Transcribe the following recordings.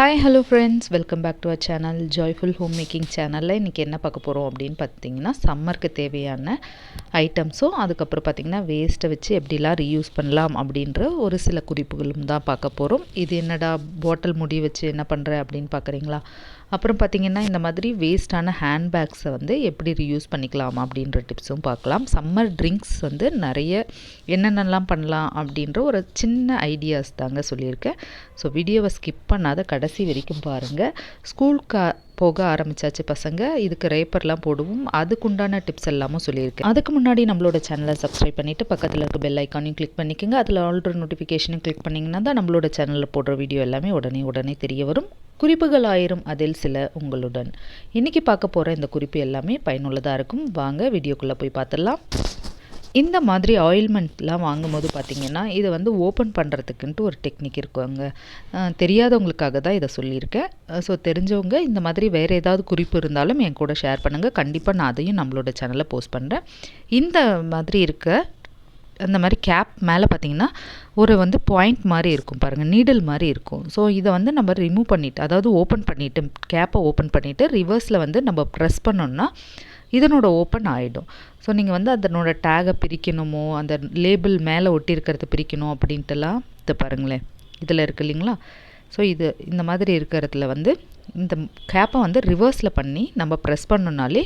Hi hello friends welcome back to our channel joyful home making சேனலில் இன்றைக்கி என்ன பார்க்க போகிறோம் அப்படின்னு பார்த்தீங்கன்னா சம்மருக்கு தேவையான ஐட்டம்ஸும் அதுக்கப்புறம் பார்த்திங்கன்னா வேஸ்ட்டை வச்சு எப்படிலாம் ரீயூஸ் பண்ணலாம் அப்படின்ற ஒரு சில குறிப்புகளும் தான் பார்க்க போகிறோம் இது என்னடா பாட்டில் முடி வச்சு என்ன பண்ணுற அப்படின்னு பார்க்குறீங்களா? அப்புறம் பார்த்திங்கன்னா இந்த மாதிரி வேஸ்ட்டான ஹேண்ட்பேக்ஸை வந்து எப்படி ரீயூஸ் பண்ணிக்கலாம் அப்படின்ற டிப்ஸும் பார்க்கலாம். சம்மர் ட்ரிங்க்ஸ் வந்து நிறைய என்னென்னலாம் பண்ணலாம் அப்படின்ற ஒரு சின்ன ஐடியாஸ் தாங்க சொல்லியிருக்கேன். ஸோ வீடியோவை ஸ்கிப் பண்ணாத கடைசி வரைக்கும் பாருங்கள் ஸ்கூல்க்கு போக ஆரம்பித்தாச்சு பசங்க. இதுக்கு ரேப்பர்லாம் போடுவோம். அதுக்குண்டான டிப்ஸ் எல்லாமும் சொல்லியிருக்கேன். அதுக்கு முன்னாடி நம்மளோட சேனலை சப்ஸ்கிரைப் பண்ணிவிட்டு பக்கத்தில் இருக்க பெல் ஐக்கானையும் கிளிக் பண்ணிக்கோங்க. அதில் ஆல்ரெடி நோட்டிஃபிகேஷனும் கிளிக் பண்ணிங்கன்னா தான் நம்மளோட சேனலில் போடுற வீடியோ எல்லாமே உடனே உடனே தெரிய வரும். குறிப்புகள் ஆயிரும் அதில் சில உங்களுடன். இன்றைக்கி பார்க்க போகிற இந்த குறிப்பு எல்லாமே பயனுள்ளதாக இருக்கும். வாங்க வீடியோக்குள்ளே போய் பார்த்துடலாம். இந்த மாதிரி ஆயில்மெண்ட்லாம் வாங்கும்போது பார்த்திங்கன்னா இதை வந்து ஓப்பன் பண்ணுறதுக்குன்ட்டு ஒரு டெக்னிக் இருக்குங்க. தெரியாதவங்களுக்காக தான் இதை சொல்லியிருக்கேன். ஸோ தெரிஞ்சவங்க இந்த மாதிரி வேறு ஏதாவது குறிப்பு இருந்தாலும் என் கூட ஷேர் பண்ணுங்கள் கண்டிப்பாக நான் அதையும் நம்மளோட சேனலில் போஸ்ட் பண்ணுறேன் இந்த மாதிரி இருக்க அந்த மாதிரி கேப் மேலே பார்த்தீங்கன்னா ஒரு வந்து பாயிண்ட் மாதிரி இருக்கும் பாருங்கள் நீடில் மாதிரி இருக்கும். ஸோ இதை வந்து நம்ம ரிமூவ் பண்ணிவிட்டு அதாவது ஓப்பன் பண்ணிவிட்டு கேப்பை ஓப்பன் பண்ணிவிட்டு ரிவர்ஸில் வந்து நம்ம ப்ரெஸ் பண்ணோன்னா இதனோட ஓப்பன் ஆகிடும் ஸோ நீங்கள் வந்து அதனோட டேகை பிரிக்கணுமோ அந்த லேபிள் மேலே ஒட்டியிருக்கிறத பிரிக்கணும் அப்படின்ட்டுலாம் இதை பாருங்களேன். இதில் இருக்கு இல்லைங்களா? ஸோ இது இந்த மாதிரி இருக்கிறதுல வந்து இந்த கேப்பை வந்து ரிவர்ஸில் பண்ணி நம்ம ப்ரெஸ் பண்ணோன்னாலே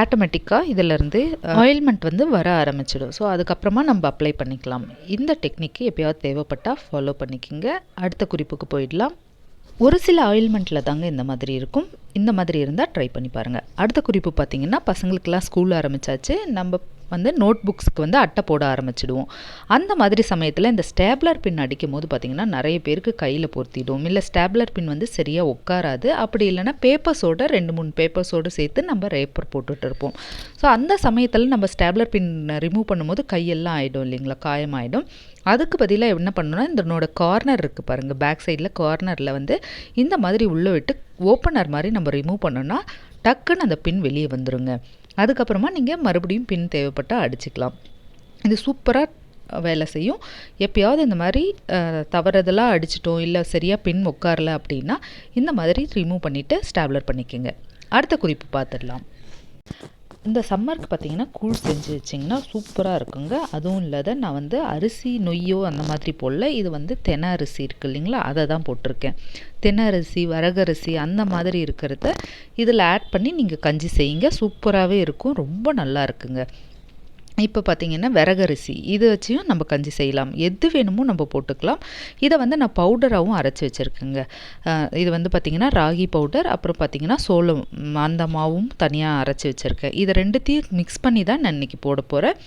ஆட்டோமேட்டிக்காக இதிலேருந்து ஆயில்மெண்ட் வந்து வர ஆரம்பிச்சிடும். ஸோ அதுக்கப்புறமா நம்ம அப்ளை பண்ணிக்கலாம். இந்த டெக்னிக்கு எப்போயாவது தேவைப்பட்டால் ஃபாலோ பண்ணிக்கிங்க. அடுத்த குறிப்புக்கு போயிடலாம். ஒரு சில ஆயில்மெண்ட்டில் தாங்க இந்த மாதிரி இருக்கும். இந்த மாதிரி இருந்தால் ட்ரை பண்ணி பாருங்கள் அடுத்த குறிப்பு பார்த்திங்கன்னா பசங்களுக்கெல்லாம் ஸ்கூல் ஆரம்பித்தாச்சு நம்ம வந்து நோட் புக்ஸ்க்கு வந்து அட்டை போட ஆரம்பிச்சிடுவோம். அந்த மாதிரி சமயத்தில் இந்த ஸ்டேப்லர் பின் அடிக்கும் போது பார்த்திங்கன்னா நிறைய பேருக்கு கையில் பொருத்திடும். இல்லை ஸ்டேப்லர் பின் வந்து சரியாக உட்காராது. அப்படி இல்லைனா பேப்பர்ஸோட ரெண்டு மூணு பேப்பர்ஸோடு சேர்த்து நம்ம ரேப்பர் போட்டுட்டு இருப்போம். ஸோ அந்த சமயத்தில் நம்ம ஸ்டேப்லர் பின் ரிமூவ் பண்ணும்போது கையெல்லாம் ஆகிடும் இல்லைங்களா? காயமாயிடும். அதுக்கு பதிலாக என்ன பண்ணணும்னா இதனோட கார்னர் இருக்குது பாருங்கள் பேக் சைடில் கார்னரில் வந்து இந்த மாதிரி உள்ளே விட்டு ஓப்பனர் மாதிரி நம்ம ரிமூவ் பண்ணோன்னா டக்குன்னு அந்த பின் வெளியே வந்துடுங்க அதுக்கப்புறமா நீங்கள் மறுபடியும் பின் தேவைப்பட்டால் அடிச்சுக்கலாம். இது சூப்பராக வேலை செய்யும். எப்பயாவது இந்த மாதிரி தவறுதலாக அடிச்சிட்டோம் இல்லை சரியாக பின் உட்காரல அப்படின்னா இந்த மாதிரி ரிமூவ் பண்ணிவிட்டு ஸ்டாப்லர் பண்ணிக்கோங்க. அடுத்த குறிப்பு பார்த்துடலாம் இந்த சம்மருக்கு பார்த்தீங்கன்னா கூழ் செஞ்சு வச்சிங்கன்னா சூப்பராக இருக்குங்க. அதுவும் இல்லாத நான் வந்து அரிசி நொய்யோ அந்த மாதிரி போடல. இது வந்து தென அரிசி இருக்குது இல்லைங்களா? அதை தான் போட்டிருக்கேன். தென அரிசி வரகரிசி அந்த மாதிரி இருக்கிறத இதில் ஆட் பண்ணி நீங்கள் கஞ்சி செய்யுங்க. சூப்பராகவே இருக்கும். ரொம்ப நல்லா இருக்குங்க. இப்போ பார்த்திங்கன்னா விறகரிசி இதை வச்சியும் நம்ம கஞ்சி செய்யலாம். எது வேணுமோ நம்ம போட்டுக்கலாம். இதை வந்து நான் பவுடராகவும் அரைச்சி வச்சுருக்கேங்க. இது வந்து பார்த்திங்கன்னா ராகி பவுடர் அப்புறம் பார்த்திங்கன்னா சோளம் அந்த மாவும் தனியாக அரைச்சி வச்சுருக்கேன். இதை ரெண்டுத்தையும் மிக்ஸ் பண்ணி தான் நான் இன்றைக்கி போட போகிறேன்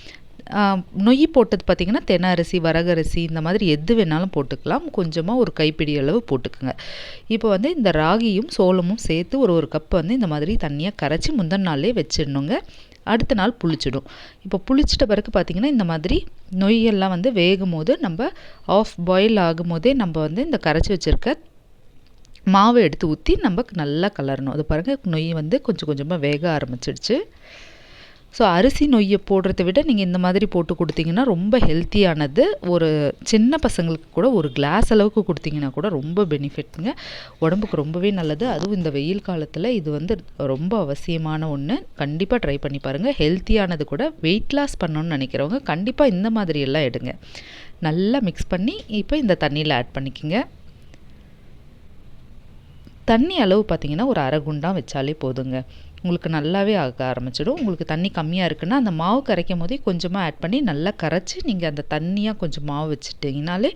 நொய் போட்டது பார்த்திங்கன்னா தென அரிசி வரகரிசி இந்த மாதிரி எது வேணாலும் போட்டுக்கலாம். கொஞ்சமாக ஒரு கைப்பிடி அளவு போட்டுக்குங்க. இப்போ வந்து இந்த ராகியும் சோளமும் சேர்த்து ஒரு ஒரு கப் வந்து இந்த மாதிரி தண்ணியாக கரைச்சி முந்தின நாளே வச்சிடணுங்க. அடுத்த நாள் புளிச்சிடும். இப்போ புளிச்சிட்ட பிறகு பார்த்திங்கன்னா இந்த மாதிரி நொய்யெல்லாம் வந்து வேகும் போது நம்ம ஆஃப் பாயில் ஆகும் போதே நம்ம வந்து இந்த கரைச்சி வச்சுருக்க மாவை எடுத்து ஊற்றி நம்ம நல்லா கலரணும். அது பாருங்கள் நொய் வந்து கொஞ்சம் கொஞ்சமாக வேக ஆரம்பிச்சிடுச்சு. ஸோ அரிசி நொய்யை போடுறத விட நீங்கள் இந்த மாதிரி போட்டு கொடுத்தீங்கன்னா ரொம்ப ஹெல்த்தியானது ஒரு சின்ன பசங்களுக்கு கூட ஒரு கிளாஸ் அளவுக்கு கொடுத்தீங்கன்னா கூட ரொம்ப பெனிஃபிட்ங்க உடம்புக்கு ரொம்பவே நல்லது. அதுவும் இந்த வெயில் காலத்தில் இது வந்து ரொம்ப அவசியமான ஒன்று கண்டிப்பாக ட்ரை பண்ணி பாருங்கள் ஹெல்த்தியானது கூட வெயிட் லாஸ் பண்ணணும்னு நினைக்கிறவங்க கண்டிப்பாக இந்த மாதிரி எல்லாம் எடுங்க. நல்லா மிக்ஸ் பண்ணி இப்போ இந்த தண்ணியில் ஆட் பண்ணிக்கோங்க. தண்ணி அளவு பார்த்திங்கன்னா ஒரு அரை குண்டான் வச்சாலே போதுங்க. உங்களுக்கு நல்லாவே ஆக ஆரம்பிச்சிடும். உங்களுக்கு தண்ணி கம்மியாக இருக்குன்னா அந்த மாவு கரைக்கும் போதே கொஞ்சமாக ஆட் பண்ணி நல்லா கரைச்சி நீங்கள் அந்த தண்ணியாக கொஞ்சம் மாவு வச்சுட்டிங்கனாலே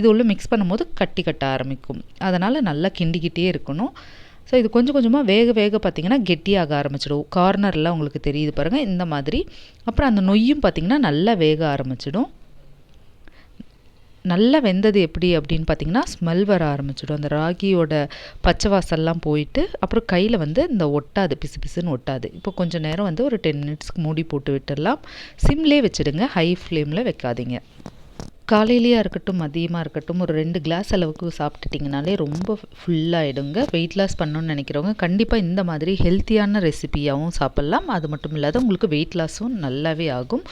இது உள்ள மிக்ஸ் பண்ணும்போது கட்டி கட்ட ஆரம்பிக்கும். அதனால் நல்லா கிண்டிக்கிட்டே இருக்கணும். ஸோ இது கொஞ்சம் கொஞ்சமாக வேக வேக பார்த்திங்கன்னா கெட்டியாக ஆரம்பிச்சிடும். கார்னரில் உங்களுக்கு தெரியுது பாருங்கள் இந்த மாதிரி. அப்புறம் அந்த நொய்யும் பார்த்திங்கன்னா நல்லா வேக ஆரம்பிச்சிடும். நல்லா வெந்தது எப்படி அப்படின்னு பார்த்தீங்கன்னா ஸ்மெல் வர ஆரம்பிச்சிடும். அந்த ராகியோட பச்சை வாசல்லாம் போயிட்டு அப்புறம் கையில் வந்து இந்த ஒட்டாது பிசு பிசுன்னு ஒட்டாது. இப்போ கொஞ்சம் நேரம் வந்து ஒரு டென் மினிட்ஸ்க்கு மூடி போட்டு விட்டுடலாம். சிம்லே வச்சுடுங்க. ஹை ஃப்ளேமில் வைக்காதீங்க. காலையிலேயா இருக்கட்டும் மதியமாக இருக்கட்டும் ஒரு ரெண்டு கிளாஸ் அளவுக்கு சாப்பிட்டுட்டிங்கனாலே ரொம்ப ஃபுல்லாகிடுங்க வெயிட் லாஸ் பண்ணணும்னு நினைக்கிறவங்க கண்டிப்பாக இந்த மாதிரி ஹெல்த்தியான ரெசிபியாகவும் சாப்பிட்லாம். அது மட்டும் இல்லாத உங்களுக்கு வெயிட் லாஸும் நல்லாவே ஆகும்.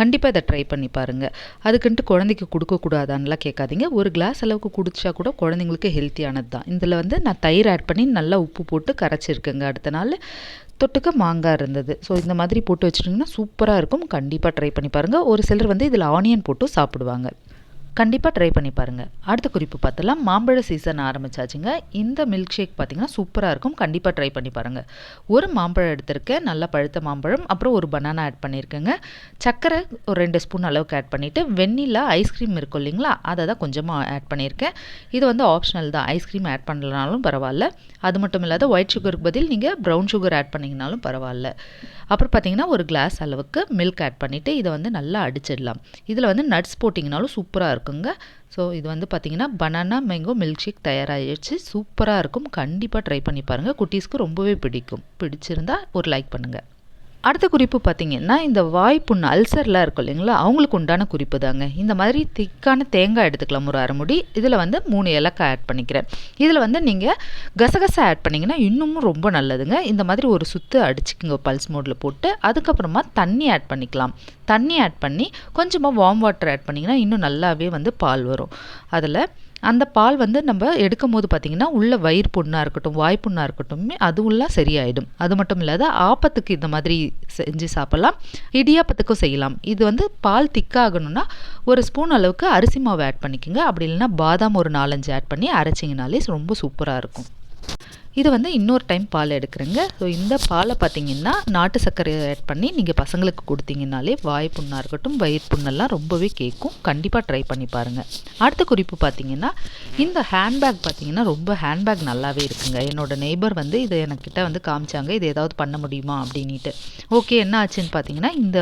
கண்டிப்பாக இதை ட்ரை பண்ணி பாருங்கள் அதுக்குன்ட்டு குழந்தைக்கு கொடுக்கக்கூடாதான்லாம் கேட்காதீங்க. ஒரு கிளாஸ் அளவுக்கு குடிச்சா கூட குழந்தைங்களுக்கு ஹெல்த்தியானது தான் இதில் வந்து நான் தயிர் ஆட் பண்ணி நல்லா உப்பு போட்டு கரைச்சிருக்கேங்க அடுத்த நாள். தொட்டுக்க மாங்காய் இருந்தது. ஸோ இந்த மாதிரி போட்டு வச்சுட்டிங்கன்னா சூப்பராக இருக்கும். கண்டிப்பாக ட்ரை பண்ணி பாருங்கள் ஒரு சிலர் வந்து இதில் ஆனியன் போட்டு சாப்பிடுவாங்க. கண்டிப்பாக ட்ரை பண்ணி பாருங்கள் அடுத்த குறிப்பு பார்த்தலாம் மாம்பழ சீசன் ஆரம்பிச்சாச்சுங்க. இந்த மில்க் ஷேக் பார்த்தீங்கன்னா சூப்பராக இருக்கும். கண்டிப்பாக ட்ரை பண்ணி பாருங்கள் ஒரு மாம்பழம் எடுத்திருக்கேன் நல்லா பழுத்த மாம்பழம் அப்புறம் ஒரு பனானா ஆட் பண்ணியிருக்கேங்க சர்க்கரை ஒரு ரெண்டு ஸ்பூன் அளவுக்கு ஆட் பண்ணிவிட்டு வெண்ணிலா ஐஸ்கிரீம் இருக்கும் இல்லைங்களா? அதை தான் கொஞ்சமாக ஆட் பண்ணியிருக்கேன் இது வந்து ஆப்ஷனல் தான். ஐஸ்கிரீம் ஆட் பண்ணலனாலும் பரவாயில்ல. அது மட்டும் இல்லாத ஒயிட் சுகருக்கு பதில் நீங்கள் ப்ரௌன் சுகர் ஆட் பண்ணிங்கனாலும் பரவாயில்ல. அப்புறம் பார்த்தீங்கன்னா ஒரு கிளாஸ் அளவுக்கு மில்க் ஆட் பண்ணிவிட்டு இதை வந்து நல்லா அடிச்சிடலாம். இதில் வந்து நட்ஸ் போட்டிங்கனாலும் சூப்பராக இருக்கும். இருக்குங்க. ஸோ இது வந்து பார்த்திங்கன்னா பனானா மேங்கோ மில்க் ஷேக் தயாராகிடுச்சு சூப்பராக இருக்கும். கண்டிப்பாக ட்ரை பண்ணி பாருங்கள் குட்டீஸ்க்கு ரொம்பவே பிடிக்கும். பிடிச்சிருந்தா ஒரு லைக் பண்ணுங்கள் அடுத்த குறிப்பு பார்த்திங்கன்னா இந்த வாய்ப்புண்ணு அல்சர்லாம் இருக்கும் இல்லைங்களா? அவங்களுக்கு உண்டான குறிப்பு தாங்க. இந்த மாதிரி திக்கான தேங்காய் எடுத்துக்கலாம் ஒரு அரை முடி இதில் வந்து மூணு ஏலக்காய் ஆட் பண்ணிக்கிறேன். இதில் வந்து நீங்கள் கசகசா ஆட் பண்ணிங்கன்னா இன்னமும் ரொம்ப நல்லதுங்க. இந்த மாதிரி ஒரு சுத்து அடிச்சுக்குங்க பல்ஸ் மோடில் போட்டு. அதுக்கப்புறமா தண்ணி ஆட் பண்ணிக்கலாம். தண்ணி ஆட் பண்ணி கொஞ்சமாக வார்ம் வாட்டர் ஆட் பண்ணிங்கன்னா இன்னும் நல்லாவே வந்து பால் வரும். அதில் அந்த பால் வந்து நம்ம எடுக்கும் போது பார்த்திங்கன்னா உள்ள வயிறு புண்ணாக இருக்கட்டும் வாய் புண்ணாக இருக்கட்டும் அதுவும்லாம் சரியாயிடும். அது மட்டும் இல்லாத ஆப்பத்துக்கு இந்த மாதிரி செஞ்சு சாப்பிட்லாம். இடியாப்பத்துக்கும் செய்யலாம். இது வந்து பால் திக்காகணும்னா ஒரு ஸ்பூன் அளவுக்கு அரிசி மாவு ஆட் பண்ணிக்கோங்க. அப்படி இல்லைன்னா பாதாம் ஒரு நாலஞ்சு ஆட் பண்ணி அரைச்சிங்கனாலே ரொம்ப சூப்பராக இருக்கும். இது வந்து இன்னொரு டைம் பால் எடுக்கிறேங்க. ஸோ இந்த பாலை பார்த்தீங்கன்னா நாட்டு சர்க்கரை ஆட் பண்ணி நீங்கள் பசங்களுக்கு கொடுத்தீங்கனாலே வாய் புண்ணாக இருக்கட்டும் வயிறு புண்ணெல்லாம் ரொம்பவே கேட்கும். கண்டிப்பாக ட்ரை பண்ணி பாருங்கள் அடுத்த குறிப்பு பார்த்தீங்கன்னா இந்த ஹேண்ட்பேக் பார்த்தீங்கன்னா ரொம்ப ஹேண்ட்பேக் நல்லாவே இருக்குங்க. என்னோட நெய்பர் வந்து இதை எனக்கிட்ட வந்து காமிச்சாங்க. இது ஏதாவது பண்ண முடியுமா அப்படின்ட்டு ஓகே என்ன ஆச்சுன்னு பார்த்தீங்கன்னா இந்த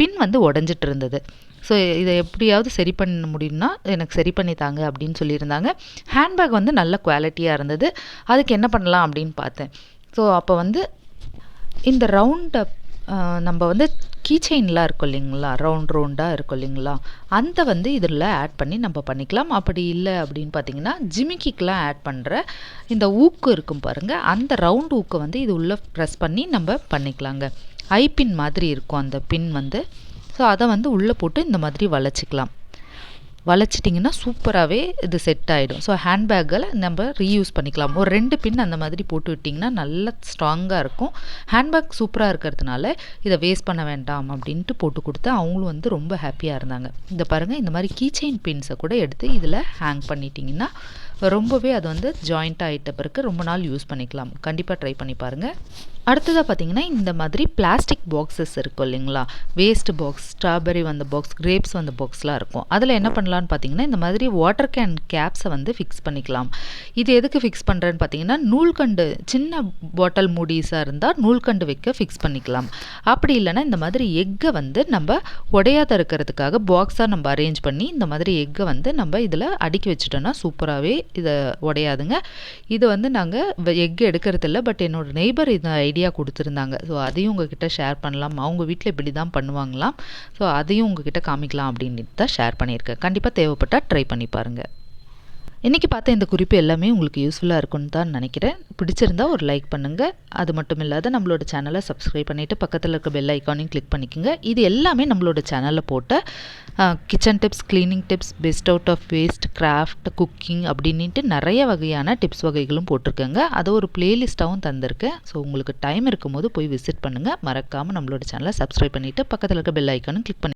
பின் வந்து உடஞ்சிட்டு இருந்தது. ஸோ இதை எப்படியாவது சரி பண்ண முடியும்னா எனக்கு சரி பண்ணி தாங்க அப்படின்னு சொல்லியிருந்தாங்க. ஹேண்ட்பேக் வந்து நல்ல குவாலிட்டியாக இருந்தது. அதுக்கு என்ன பண்ணலாம் அப்படின்னு பார்த்தேன். ஸோ அப்போ வந்து இந்த ரவுண்டை நம்ம வந்து கீச்செயின்லாம் இருக்கும் இல்லைங்களா? ரவுண்ட் ரவுண்டாக இருக்கும் இல்லைங்களா? அந்த வந்து இதில் ஆட் பண்ணி நம்ம பண்ணிக்கலாம். அப்படி இல்லை அப்படின்னு பார்த்தீங்கன்னா ஜிமிக்கிக்கெலாம் ஆட் பண்ணுற இந்த ஊக்கு இருக்கும் பாருங்கள் அந்த ரவுண்ட் ஊக்கை வந்து இது உள்ளே ப்ரெஸ் பண்ணி நம்ம பண்ணிக்கலாங்க. ஐ பின் மாதிரி இருக்கும் அந்த பின் வந்து. ஸோ அதை வந்து உள்ளே போட்டு இந்த மாதிரி வளைச்சிக்கலாம். வளைச்சிட்டிங்கன்னா சூப்பராகவே இது செட் ஆகிடும் ஸோ ஹேண்ட்பேக்கில் நம்ம ரீயூஸ் பண்ணிக்கலாம். ஒரு ரெண்டு பின் அந்த மாதிரி போட்டு விட்டிங்கன்னா நல்லா ஸ்ட்ராங்காக இருக்கும். ஹேண்ட்பேக் சூப்பராக இருக்கிறதுனால இதை வேஸ்ட் பண்ண வேண்டாம் அப்படின்ட்டு போட்டு கொடுத்து அவங்களும் வந்து ரொம்ப ஹாப்பியாக இருந்தாங்க. இந்த பாருங்கள் இந்த மாதிரி கீச்செயின் பின்ஸை கூட எடுத்து இதில் ஹேங் பண்ணிட்டிங்கன்னா ரொம்பவே அது வந்து ஜாயிண்ட் ஆகிட்ட பிறகு ரொம்ப நாள் யூஸ் பண்ணிக்கலாம். கண்டிப்பாக ட்ரை பண்ணி பாருங்கள் அடுத்ததாக பார்த்தீங்கன்னா இந்த மாதிரி பிளாஸ்டிக் பாக்ஸஸ் இருக்கும் இல்லைங்களா? வேஸ்ட் பாக்ஸ் ஸ்ட்ராபெரி வந்த பாக்ஸ் கிரேப்ஸ் வந்த பாக்ஸ்லாம் இருக்கும். அதில் என்ன பண்ணலான்னு பார்த்தீங்கன்னா இந்த மாதிரி வாட்டர் கேன் கேப்ஸை வந்து ஃபிக்ஸ் பண்ணிக்கலாம். இது எதுக்கு ஃபிக்ஸ் பண்ணுறேன்னு பார்த்தீங்கன்னா நூல்கண்டு சின்ன பாட்டில் மூடிஸாக இருந்தால் நூல்கண்டு வைக்க ஃபிக்ஸ் பண்ணிக்கலாம். அப்படி இல்லைன்னா இந்த மாதிரி எக்கை வந்து நம்ம உடையாத இருக்கிறதுக்காக பாக்ஸாக நம்ம அரேஞ்ச் பண்ணி இந்த மாதிரி எக்கை வந்து நம்ம இதில் அடுக்கி வச்சுட்டோன்னா சூப்பராகவே இதை உடையாதுங்க. இது வந்து நாங்கள் எக் எடுக்கிறது இல்லை பட் என்னோடய நெய்பர் இந்த ஐடியா கொடுத்துருந்தாங்க. ஸோ அதையும் உங்ககிட்ட ஷேர் பண்ணலாம். அவங்க வீட்டில் இப்படி தான் பண்ணுவாங்களாம். ஸோ அதையும் உங்ககிட்ட காமிக்கலாம் அப்படின்ட்டு தான் ஷேர் பண்ணியிருக்கேன். கண்டிப்பாக தேவைப்பட்டால் ட்ரை பண்ணி பாருங்கள் இன்றைக்கி பார்த்த இந்த குறிப்பு எல்லாமே உங்களுக்கு யூஸ்ஃபுல்லாக இருக்கும்னு தான் நினைக்கிறேன். பிடிச்சிருந்தா ஒரு லைக் பண்ணுங்கள் அது மட்டும் இல்லாத நம்மளோட சேனலை சப்ஸ்கிரைப் பண்ணிவிட்டு பக்கத்தில் இருக்க பெல் ஐக்கானையும் கிளிக் பண்ணிக்கோங்க. இது எல்லாமே நம்மளோட சேனலில் போட்ட kitchen tips cleaning tips best out of waste craft cooking அப்படின்ட்டு நிறைய வகையான டிப்ஸ் வகைகளும் போட்டிருக்கேங்க. அதை ஒரு பிளேலிஸ்ட்டாகவும் தந்திருக்கேன். ஸோ உங்களுக்கு டைம் இருக்கும்போது போய் விசிட் பண்ணுங்கள் மறக்காமல் நம்மளோட சேனலை சப்ஸ்கிரைப் பண்ணிவிட்டு பக்கத்தில் இருக்க பெல் ஐக்கானும் கிளிக் பண்ணி